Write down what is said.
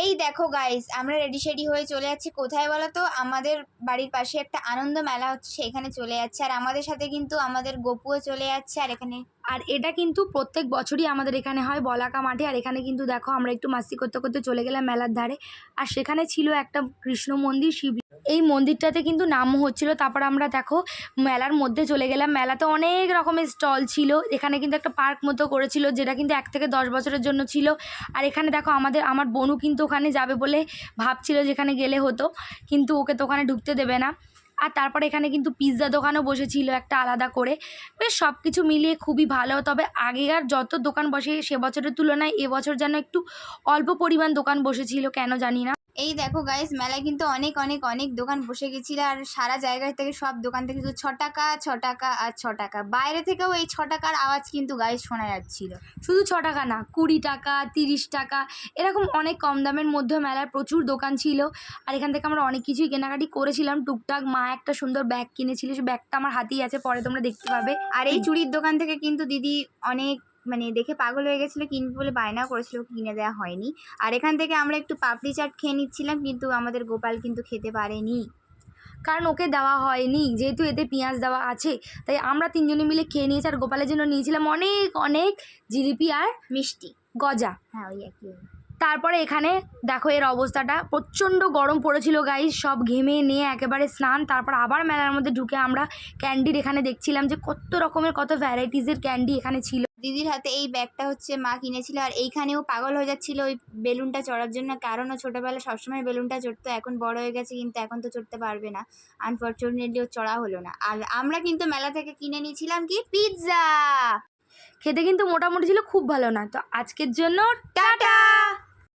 এই দেখো গাইস আমরা রেডি শেডি হয়ে চলে যাচ্ছি। কোথায় বলো তো? আমাদের বাড়ির পাশে একটা আনন্দ মেলা হচ্ছে, সেখানে চলে যাচ্ছে। আর আমাদের সাথে কিন্তু আমাদের গোপুও চলে যাচ্ছে, আর এখানে আর এটা কিন্তু প্রত্যেক বছরই আমাদের এখানে হয় বলাকা মাঠে। আর এখানে কিন্তু দেখো, আমরা একটু মাস্তি করতে করতে চলে গেলাম মেলার ধারে। আর সেখানে ছিল একটা কৃষ্ণ মন্দির, শিব এই মন্দিরটাতে কিন্তু নামও হচ্ছিল। তারপর আমরা দেখো মেলার মধ্যে চলে গেলাম। মেলাতে অনেক রকমের স্টল ছিল। এখানে কিন্তু একটা পার্ক মতো করেছিল, যেটা কিন্তু এক থেকে দশ বছরের জন্য ছিল। আর এখানে দেখো আমাদের, আমার বোনও কিন্তু ওখানে যাবে বলে ভাবছিল যেখানে গেলে হতো। কিন্তু ওকে তো ওখানে ঢুকতে দেবে না। আর তারপরে এখানে কিন্তু পিৎজা দোকানও বসেছিল একটা আলাদা করে। বেশ সব কিছু মিলিয়ে খুবই ভালো। তবে আগেকার যত দোকান বসে সে বছরের তুলনায় এবছর যেন একটু অল্প পরিমাণ দোকান বসেছিল, কেন জানি না। এই দেখো গাইস মেলায় কিন্তু অনেক অনেক অনেক দোকান বসে গেছিল আর সারা জায়গা থেকে সব দোকান থেকে শুধু ছ টাকা ছ টাকা আর ছ টাকা বাইরে থেকেও এই ছ টাকার আওয়াজ কিন্তু গাইস শোনা যাচ্ছিল। শুধু ছ টাকা না কুড়ি টাকা তিরিশ টাকা এরকম অনেক কম দামের মধ্যে মেলার প্রচুর দোকান ছিল। আর এখান থেকে আমরা অনেক কিছুই কেনাকাটি করেছিলাম। টুকটাক মা একটা সুন্দর ব্যাগ কিনেছিল সে ব্যাগটা আমার হাতেই আছে পরে তোমরা দেখতে পাবে। আর এই চুড়ির দোকান থেকে কিন্তু দিদি অনেক মানে দেখে পাগল হয়ে গেছিল কিনবে বলে বায়না করেছিল কিনে দেওয়া হয়নি। আর এখান থেকে আমরা একটু পাপড়ি চাট খেয়ে নিচ্ছিলাম কিন্তু আমাদের গোপাল কিন্তু খেতে পারেনি। কারণ ওকে দেওয়া হয়নি যেহেতু এতে পেঁয়াজ দেওয়া আছে তাই আমরা তিনজনে মিলে খেয়ে নিয়েছি আর গোপালের জন্য নিয়েছিলাম অনেক অনেক জিলিপি আর মিষ্টি। গজা। হ্যাঁ ওই একই। তারপরে এখানে দেখো এর অবস্থাটা প্রচণ্ড গরম পড়েছিল গাইজ সব ঘেমে নিয়ে একেবারে স্নান তারপর আবার মেলার মধ্যে ঢুকে আমরা ক্যান্ডির এখানে দেখছিলাম যে কত রকমের কত ভ্যারাইটিসের ক্যান্ডি এখানে ছিল। দিদির হাতে এই ব্যাগটা হচ্ছে মা কিনেছিল আর এইখানেও পাগল হয়ে যাচ্ছিল ওই বেলুনটা চড়ার জন্য। কারণ ও ছোটোবেলা সবসময় বেলুনটা চড়তো এখন বড় হয়ে গেছে কিন্তু এখন তো চড়তে পারবে না। আনফর্চুনেটলি ও চড়া হলো না। আর আমরা কিন্তু মেলা থেকে কিনে নিয়েছিলাম কি? পিৎজা খেতে কিন্তু মোটামুটি ছিল খুব ভালো না। তো আজকের জন্য টাটা!